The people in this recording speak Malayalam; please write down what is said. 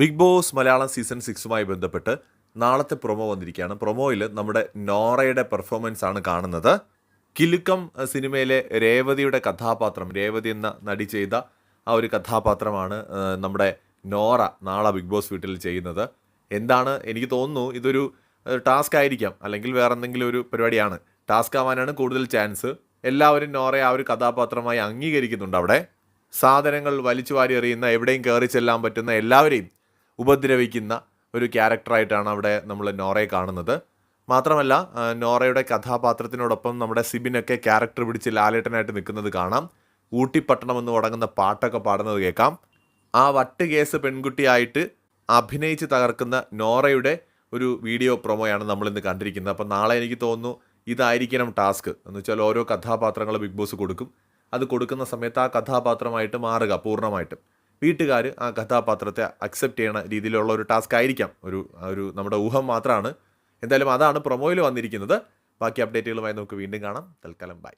ബിഗ് ബോസ് മലയാളം സീസൺ സിക്സുമായി ബന്ധപ്പെട്ട് നാളത്തെ പ്രൊമോ വന്നിരിക്കുകയാണ്. പ്രൊമോയിൽ നമ്മുടെ നോറയുടെ പെർഫോമൻസ് ആണ് കാണുന്നത്. കിലുക്കം സിനിമയിലെ രേവതിയുടെ കഥാപാത്രം രേവതി എന്ന നടി ചെയ്ത ആ ഒരു കഥാപാത്രമാണ് നമ്മുടെ നോറ നാളെ ബിഗ് ബോസ് വീട്ടിൽ ചെയ്യുന്നത്. എന്താണ്? എനിക്ക് തോന്നുന്നു ഇതൊരു ടാസ്ക് ആയിരിക്കാം. അല്ലെങ്കിൽ വേറെ എന്തെങ്കിലും ഒരു പരിപാടിയാണ്. ടാസ്ക് ആവാനാണ് കൂടുതൽ ചാൻസ് എല്ലാവരും നോറയെ ആ ഒരു കഥാപാത്രമായി അംഗീകരിക്കുന്നുണ്ട് അവിടെ. സാധനങ്ങൾ വലിച്ചു വാരി എറിയുന്ന എവിടെയും കയറി ചെല്ലാൻ പറ്റുന്ന എല്ലാവരെയും ഉപദ്രവിക്കുന്ന ഒരു ക്യാരക്ടറായിട്ടാണ് അവിടെ നമ്മൾ നോറയെ കാണുന്നത്. മാത്രമല്ല നോറയുടെ കഥാപാത്രത്തിനോടൊപ്പം നമ്മുടെ സിബിനൊക്കെ ക്യാരക്ടർ പിടിച്ച് ലാലേട്ടനായിട്ട് നിൽക്കുന്നത് കാണാം. ഊട്ടിപ്പട്ടണം എന്ന് തുടങ്ങുന്ന പാട്ടൊക്കെ പാടുന്നത് കേൾക്കാം. ആ വട്ട് കേസ് പെൺകുട്ടിയായിട്ട് അഭിനയിച്ച് തകർക്കുന്ന നോറയുടെ ഒരു വീഡിയോ പ്രൊമോയാണ് നമ്മൾ ഇന്ന് കണ്ടിരിക്കുന്നത്. അപ്പോൾ നാളെ എനിക്ക് തോന്നുന്നു ഇതായിരിക്കണം ടാസ്ക്. എന്ന് വെച്ചാൽ ഓരോ കഥാപാത്രങ്ങൾ ബിഗ് ബോസ് കൊടുക്കും. അത് കൊടുക്കുന്ന സമയത്ത് ആ കഥാപാത്രമായിട്ട് മാറുക പൂർണമായിട്ടും. വീട്ടുകാർ ആ കഥാപാത്രത്തെ അക്സെപ്റ്റ് ചെയ്യണ രീതിയിലുള്ള ഒരു ടാസ്ക് ആയിരിക്കാം. ഒരു ഒരു നമ്മുടെ ഊഹം മാത്രമാണ് എന്തായാലും അതാണ് പ്രൊമോയിൽ വന്നിരിക്കുന്നത്. ബാക്കി അപ്ഡേറ്റുകളുമായി നമുക്ക് വീണ്ടും കാണാം. തൽക്കാലം ബൈ